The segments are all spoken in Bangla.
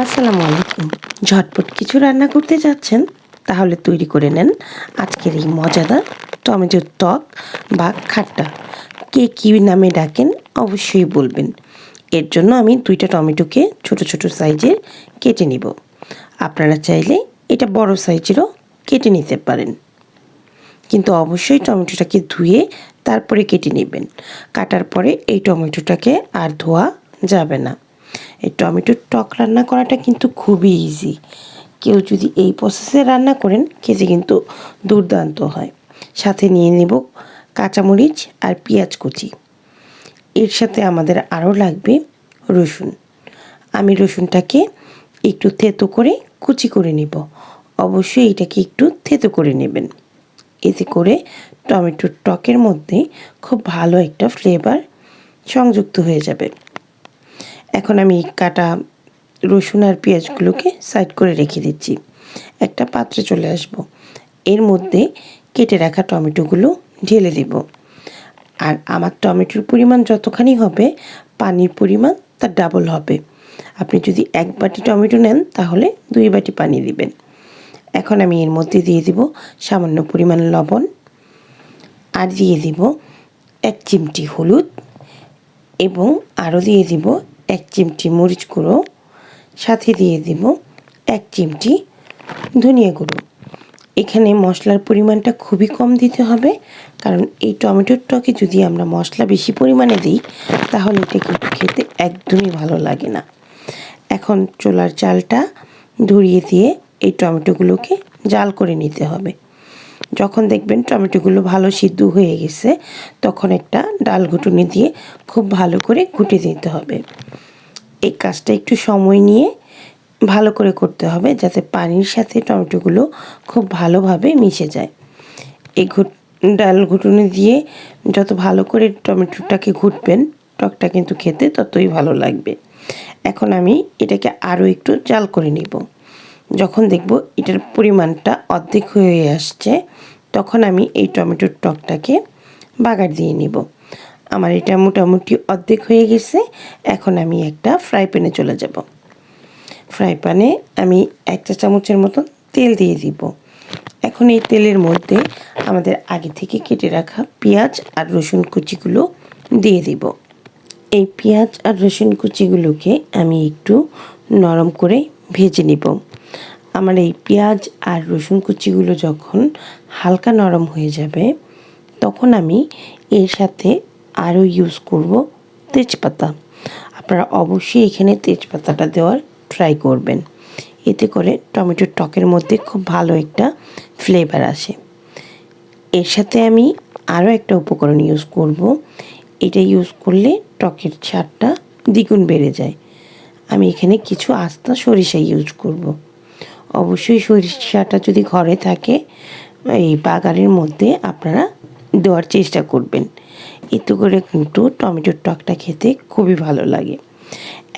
আসসালামু আলাইকুম। ঝটপট কিছু রান্না করতে যাচ্ছেন, তাহলে তৈরি করে নেন আজকের এই মজাদার টমেটোর টক বা খাট্টা। কে কী নামে ডাকেন অবশ্যই বলবেন। এর জন্য আমি দুইটা টমেটোকে ছোট ছোট সাইজের কেটে নিব। আপনারা চাইলে এটা বড় সাইজেরও কেটে নিতে পারেন। কিন্তু অবশ্যই টমেটোটাকে ধুয়ে তারপরে কেটে নেবেন। কাটার পরে এই টমেটোটাকে আর ধোয়া যাবে না। এই টমেটোর টক রান্না করাটা কিন্তু খুবই ইজি কেউ যদি এই প্রসেসে রান্না করেন, খেতে কিন্তু দুর্দান্ত হয়। সাথে নিয়ে নেব কাঁচামরিচ আর পেঁয়াজ কুচি। এর সাথে আমাদের আরও লাগবে রসুন। আমি রসুনটাকে একটু থেতো করে কুচি করে নেব। অবশ্যই এটাকে একটু থেতো করে নেবেন। এতে করে টমেটোর টকের মধ্যে খুব ভালো একটা ফ্লেভার সংযুক্ত হয়ে যাবে। এখন আমি কাটা রসুন আর পেঁয়াজগুলোকে সাইড করে রেখে দিচ্ছি। একটা পাত্রে চলে আসব। এর মধ্যে কেটে রাখা টমেটোগুলো ঢেলে দেব। আর আমার টমেটোর পরিমাণ যতখানি হবে, পানির পরিমাণ তার ডাবল হবে। আপনি যদি এক বাটি টমেটো নেন, তাহলে দুই বাটি পানি দিবেন। এখন আমি এর মধ্যে দিয়ে দিব সামান্য পরিমাণ লবণ। আর দিয়ে দিব এক চিমটি হলুদ। এবং আরও দিয়ে দিব এক চিমটি মরিচ গুঁড়ো, সাথে দিয়ে দিব এক চিমটি ধনিয়া গুঁড়ো। এখানে মশলার পরিমাণটা খুবই কম দিতে হবে, কারণ এই টমেটোর টকে যদি আমরা মশলা বেশি পরিমাণে দিই, তাহলে এটা কিন্তু খেতে একদমই ভালো লাগে না। এখন চোলার চালটা ধরিয়ে দিয়ে এই টমেটোগুলোকে জাল করে নিতে হবে। যখন দেখবেন টমেটোগুলো ভালো সিদ্ধ হয়ে গেছে, তখন একটা ডাল ঘুটুনি দিয়ে খুব ভালো করে ঘুটে দিতে হবে। এই কাজটা একটু সময় নিয়ে ভালো করে করতে হবে যাতে পানির সাথে টমেটোগুলো খুব ভালোভাবে মিশে যায়। এই ঘুট, ডাল ঘুটুনি দিয়ে যত ভালো করে টমেটোটাকে ঘুটবেন, টকটা কিন্তু খেতে ততই ভালো লাগবে। এখন আমি এটাকে আরও একটু জাল করে নিব। যখন দেখব এটার পরিমাণটা অর্ধেক হয়ে আসছে, তখন আমি এই টমেটোর টকটাকে বাগার দিয়ে নিব। আমার এটা মোটামুটি অর্ধেক হয়ে গেছে। এখন আমি একটা ফ্রাই প্যানে চলে যাব। ফ্রাই প্যানে আমি এক চা চামচের মতন তেল দিয়ে দিব। এখন এই তেলের মধ্যে আমাদের আগে থেকে কেটে রাখা পেঁয়াজ আর রসুন কুচিগুলো দিয়ে দিব। এই পেঁয়াজ আর রসুন কুচিগুলোকে আমি একটু নরম করে ভেজে নিব। আমার এই পেঁয়াজ আর রসুন কুচিগুলো যখন হালকা নরম হয়ে যাবে, তখন আমি এর সাথে আরও ইউজ করব তেজপাতা। আপনারা অবশ্যই এখানে তেজপাতাটা দেওয়ার ট্রাই করবেন। এতে করে টমেটোর টকের মধ্যে খুব ভালো একটা ফ্লেভার আসে। এর সাথে আমি আরও একটা উপকরণ ইউজ করব। এটা ইউজ করলে টকের স্বাদটা দ্বিগুণ বেড়ে যায়। আমি এখানে কিছু আস্তা সরিষা ইউজ করব। অবশ্যই সরিষাটা যদি ঘরে থাকে, এই বাগানের মধ্যে আপনারা দেওয়ার চেষ্টা করবেন। এতে করে কিন্তু টমেটোর টকটা খেতে খুবই ভালো লাগে।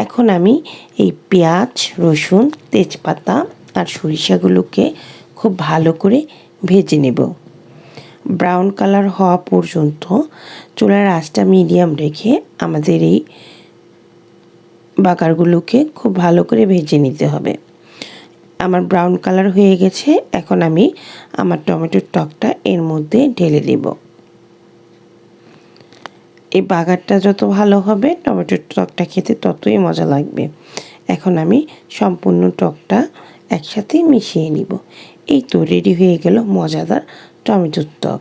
এখন আমি এই পেঁয়াজ, রসুন, তেজপাতা আর সরিষাগুলোকে খুব ভালো করে ভেজে নেব। ব্রাউন কালার হওয়া পর্যন্ত চুলার আঁচটা মিডিয়াম রেখে আমাদের এই বাকারগুলোকে খুব ভালো করে ভেজে নিতে হবে। আমার ব্রাউন কালার হয়ে গেছে, এখন আমি আমার টমেটোর টকটা এর মধ্যে ঢেলে দেব। এই বাগারটা যত ভালো হবে টমেটোর টকটা খেতে ততই মজা লাগবে। এখন আমি সম্পূর্ণ টকটা একসাথে মিশিয়ে নিব। এই তো রেডি হয়ে গেল মজাদার টমেটোর টক।